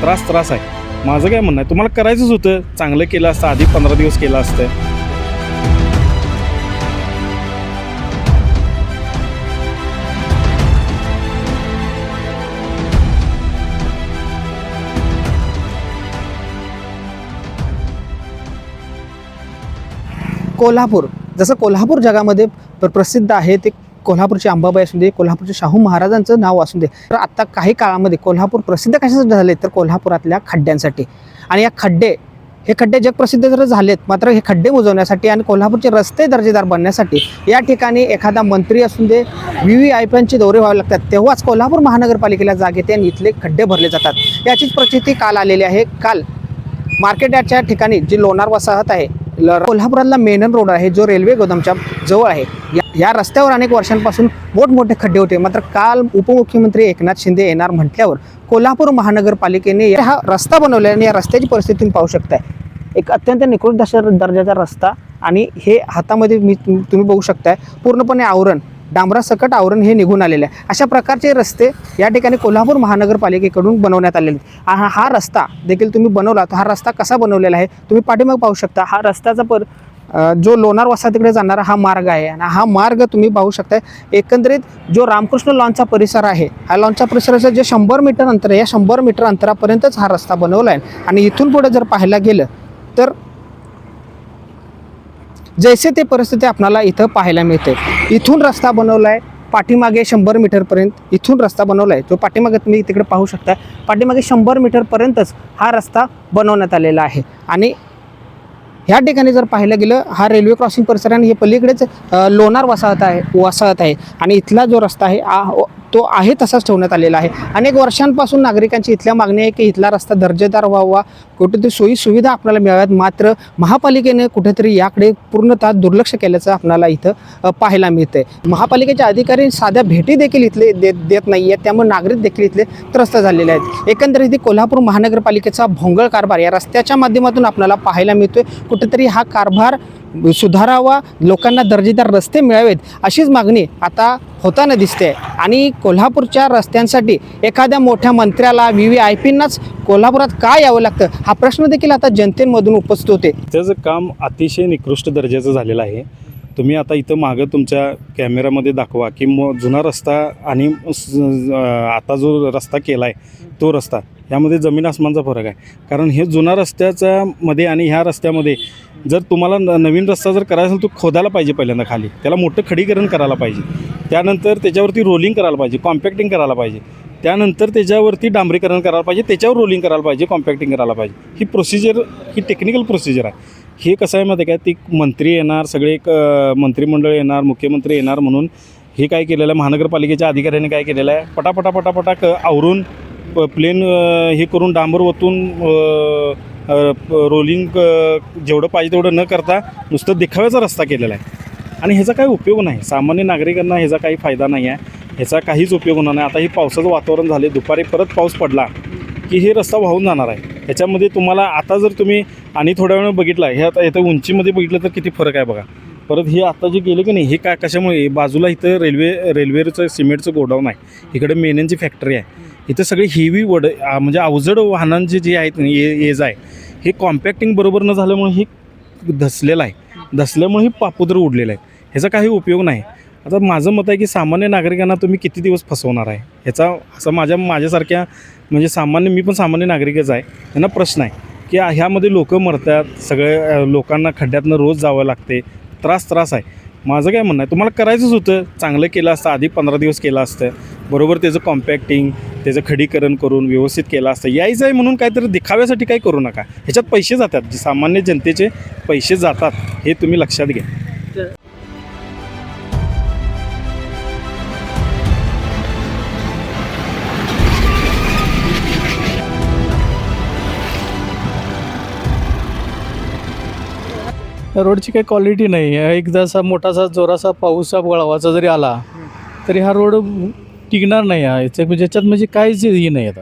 त्रास त्रास आहे. माझं काय म्हणणं आहे? तुम्हाला करायचंच होतं. चांगलं केलं असतं. आधी पंधरा दिवस केलं असतं. कोल्हापूर. जसं कोल्हापूर जगामध्ये प्रसिद्ध आहे ते कोल्हापूरची अंबाबाई असू दे कोल्हापूरचे शाहू महाराजांचं नाव असू दे. तर आता काही काळामध्ये कोल्हापूर प्रसिद्ध कशासाठी झाले तर कोल्हापुरातल्या खड्ड्यांसाठी. आणि या खड्डे हे खड्डे जगप्रसिद्ध जर झालेत मात्र हे खड्डे बुजवण्यासाठी आणि कोल्हापूरचे रस्ते दर्जेदार बनण्यासाठी या ठिकाणी एखादा मंत्री असू दे व्ही व्ही आय पीचे दौरे व्हावे लागतात तेव्हाच कोल्हापूर महानगरपालिकेला जाग येते आणि इथले खड्डे भरले जातात. याचीच प्रचिती काल आलेली आहे. काल मार्केट यार्डच्या ठिकाणी जी लोणार वसाहत आहे कोल्हापुरातला मेनन रोड आहे जो रेल्वे गोदामच्या जवळ आहे. या- या रस्त्यावर अनेक वर्षांपासून मोठमोठे खड्डे होते. मात्र काल उपमुख्यमंत्री एकनाथ शिंदे येणार म्हटल्यावर कोल्हापूर महानगरपालिकेने हा रस्ता बनवला आणि या रस्त्याची परिस्थिती तुम्ही पाहू शकताय. एक अत्यंत निकृष्ट दर्जाचा रस्ता आणि हे हातामध्ये मी तुम्ही बघू शकताय. पूर्णपणे आवरण डांबरासकट आवरण हे निघून आलेले आहे. अशा प्रकारचे रस्ते या ठिकाणी कोल्हापूर महानगरपालिकेकडून बनवण्यात आलेले आहेत. हा हा रस्ता देखील तुम्ही बनवला तर हा रस्ता कसा बनवलेला आहे तुम्ही पाठीमाग पाहू शकता. हा रस्त्याचा पर जो लोणार वसाहतीकडे जाणारा हा मार्ग आहे आणि हा मार्ग तुम्ही पाहू शकता एकंदरीत जो रामकृष्ण लॉनचा परिसर आहे हा लॉनचा परिसराचं जे शंभर मीटर अंतर आहे या शंभर मीटर अंतरापर्यंतच हा रस्ता बनवला आहे. आणि इथून पुढे जर पाहायला गेलं तर जैसे ते परिस्थिती आपणाला इथं पाहायला मिळते. इथून रस्ता बनवला आहे पाठीमागे शंभर मीटरपर्यंत इथून रस्ता बनवला आहे जो पाठीमागे तुम्ही तिकडे पाहू शकता पाठीमागे शंभर मीटरपर्यंतच हा रस्ता बनवण्यात आलेला आहे. आणि ह्या ठिकाणी जर पाहायला गेलं हा रेल्वे क्रॉसिंग परिसर आणि हे पलीकडेच लोणार वसाहत आहे वसाहत आहे. आणि इथला जो रस्ता आहे आ- तो आहे तसाच ठेवण्यात आलेला आहे. अनेक वर्षांपासून नागरिकांची इथल्या मागणी आहे की इथला रस्ता दर्जेदार व्हावा कुठेतरी सोयी सुविधा आपल्याला मिळाव्यात. मात्र महापालिकेने कुठेतरी याकडे पूर्णतः दुर्लक्ष केल्याचं आपल्याला इथं पाहायला मिळतंय. महापालिकेच्या अधिकारी साध्या भेटी देखील इथले देत देत नाही आहेत त्यामुळे नागरिक देखील इथले त्रस्त झालेले आहेत. एकंदरीत कोल्हापूर महानगरपालिकेचा भोंगळ कारभार या रस्त्याच्या माध्यमातून आपल्याला पाहायला मिळतोय. कुठेतरी हा कारभार सुधारावा लोकांना दर्जेदार रस्ते मिळावेत अशीच मागणी आता होताना दिसते. आणि कोल्हापूरच्या रस्त्यांसाठी एखाद्या मोठ्या मंत्र्याला व्ही व्ही आय पींनाच कोल्हापुरात का यावं लागतं? हा प्रश्न देखील आता जनतेमधून उपस्थित होते. त्याचं काम अतिशय निकृष्ट दर्जाचं झालेलं आहे. तुम्ही आता इथं मागं तुमच्या कॅमेऱ्यामध्ये दाखवा की मग जुना रस्ता आणि आता जो रस्ता केला आहे तो रस्ता यामध्ये जमीन आसमानचा फरक आहे. कारण हे जुना रस्त्याच्या मध्ये आणि ह्या रस्त्यामध्ये जर तुम्हाला न नवीन रस्ता जर करायचा असेल तो खोदायला पाहिजे पहिल्यांदा खाली. त्याला मोठं खडीकरण करायला पाहिजे. त्यानंतर त्याच्यावरती रोलिंग करायला पाहिजे कॉम्पॅक्टिंग करायला पाहिजे. त्यानंतर त्याच्यावरती डांबरीकरण करायला पाहिजे त्याच्यावर रोलिंग करायला पाहिजे कॉम्पॅक्टिंग करायला पाहिजे. ही प्रोसिजर ही टेक्निकल प्रोसिजर आहे. हे कसं आहे माहिती काय ती मंत्री येणार सगळे एक मंत्रिमंडळ येणार मुख्यमंत्री येणार म्हणून हे काय केलेलं आहे? महानगरपालिकेच्या अधिकाऱ्यांनी काय केलेलं आहे? पटापटा पटापटा क आवरून प प्लेन हे करून डांबर ओतून रोलिंग जेवढं पाहिजे तेवढं न करता नुसतं देखाव्याचा रस्ता केलेला आहे. आणि ह्याचा काही उपयोग नाही. सामान्य नागरिकांना ह्याचा काही फायदा नाही आहे. ह्याचा काहीच उपयोग होणार नाही. आता हे पावसाचं वातावरण झाले दुपारी परत पाऊस पडला की हे रस्ता वाहून जाणार आहे. ह्याच्यामध्ये तुम्हाला आता जर तुम्ही आणि थोड्या वेळ बघितला हे आता इथं उंचीमध्ये बघितलं तर किती फरक आहे बघा. परत हे आता जे गेलं की नाही हे काय कशामुळे? बाजूला इथं रेल्वे रेल्वेचं सिमेंटचं गोडाऊन आहे. इकडे मेन्यांची फॅक्टरी आहे. इथं सगळे हेवी वड म्हणजे अवजड वाहनांचे जे आहेत ये ये जाय आहे हे कॉम्पॅक्टिंग बरोबर न झाल्यामुळे हे धसलेलं आहे. धसल्यामुळे हे पापुद्र उडलेलं आहे. ह्याचा काही उपयोग नाही. आता माझं मत आहे की सामान्य नागरिकांना तुम्ही किती दिवस फसवणार आहे? ह्याचा असं माझ्या माझ्यासारख्या म्हणजे सामान्य मी पण सामान्य नागरिकच आहे. त्यांना प्रश्न आहे की ह्यामध्ये लोकं मरतात सगळे लोकांना खड्ड्यातनं रोज जावं लागते. त्रास त्रास आहे. माझं काय म्हणणं आहे? तुम्हाला करायचंच होतं. चांगलं केलं असतं. आधी पंधरा दिवस केलं असतं. बरोबर त्याचं कॉम्पॅक्टिंग त्याचं खडीकरण करून व्यवस्थित केलं असतं. यायचं आहे म्हणून काहीतरी दिखाव्यासाठी काही करू नका. ह्याच्यात पैसे जातात. जे सामान्य जनतेचे पैसे जातात हे तुम्ही लक्षात घ्या. रोडची काही क्वालिटी नाही आहे एकदा असा मोठासा जोरासा पाऊसचा गळावाचा जरी आला तरी हा रोड टिकणार नाही आहे म्हणजे याच्यात म्हणजे काहीच हे नाही आता.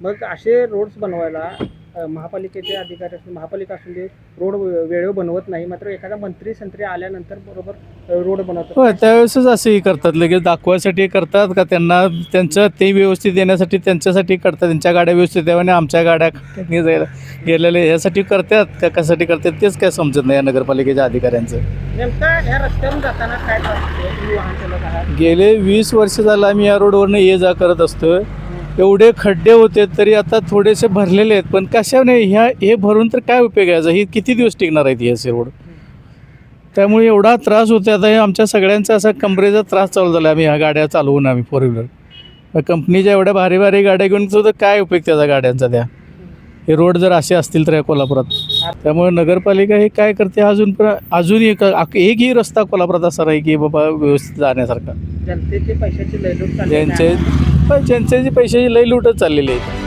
मग असे रोड्स बनवायला महापालिकेचे अधिकारी असतील महापालिका असून दे रोड वेळेवर बनवत नाही. मात्र एखादा मंत्री संत्री आल्यानंतर बरोबर रोड बनवतात. होय त्यावेळेसच असंही करतात. लगेच दाखवायसाठी करतात का त्यांना त्यांचं ते व्यवस्थित देण्यासाठी त्यांच्यासाठी करतात. त्यांच्या गाड्या व्यवस्थित द्याव्या आणि आमच्या गाड्या त्यांनी जायला गेलेले ह्यासाठी करतात का कशासाठी करतात तेच काय समजत नाही या नगरपालिकेच्या अधिकाऱ्यांचं. नेमका ह्या रस्त्यावरून जाताना काय वाहन आहात? गेले वीस वर्ष झालं आम्ही या रोडवरनं ये जा करत असतो एवढे खड्डे होते तरी आता थोडेसे भरलेले आहेत. पण कशाने ह्या हे भरून तर काय उपयोग आहे? याचा? ही किती दिवस टिकणार आहेत हे रोड? त्यामुळे एवढा त्रास होतो आता हे आमच्या सगळ्यांचा असा कमरेचा त्रास चालू झाला आम्ही ह्या गाड्या चालवून आम्ही फोर व्हीलर कंपनीच्या एवढ्या भारी भारी गाड्या घेऊन सुद्धा काय उपयोग त्याचा गाड्यांचा त्या? हे रोड जर असे असतील तर या कोल्हापुरात. त्यामुळे नगरपालिका हे काय करते? अजून पण अजून एक एकही रस्ता कोल्हापुरात असा राही की बाबा व्यवस्थित जाण्यासारखा. जनतेचे पैशाची लयलूट आहे. ज्यांचे पण ज्यांचे पैशाची लई लुटत चाललेली आहे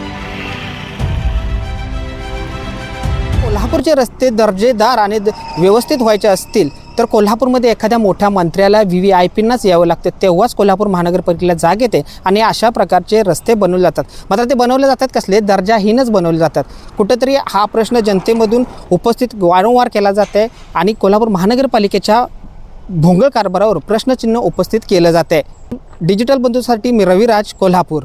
कोल्हापूरचे रस्ते दर्जेदार आणि द- व्यवस्थित व्हायचे असतील तर कोल्हापूरमध्ये एखाद्या मोठ्या मंत्र्याला व्ही व्ही आय पींनाच यावं लागतं. तेव्हाच कोल्हापूर महानगरपालिकेला जाग येते आणि अशा प्रकारचे रस्ते बनवले जातात. मात्र ते बनवले जातात कसले? दर्जाहीनच बनवले जातात. कुठंतरी हा प्रश्न जनतेमधून उपस्थित वारंवार केला जाते आणि कोल्हापूर महानगरपालिकेच्या भोंगळ कारभारावर प्रश्नचिन्ह उपस्थित केलं जाते डिजिटल बंधूसाठी मी रविराज कोल्हापूर.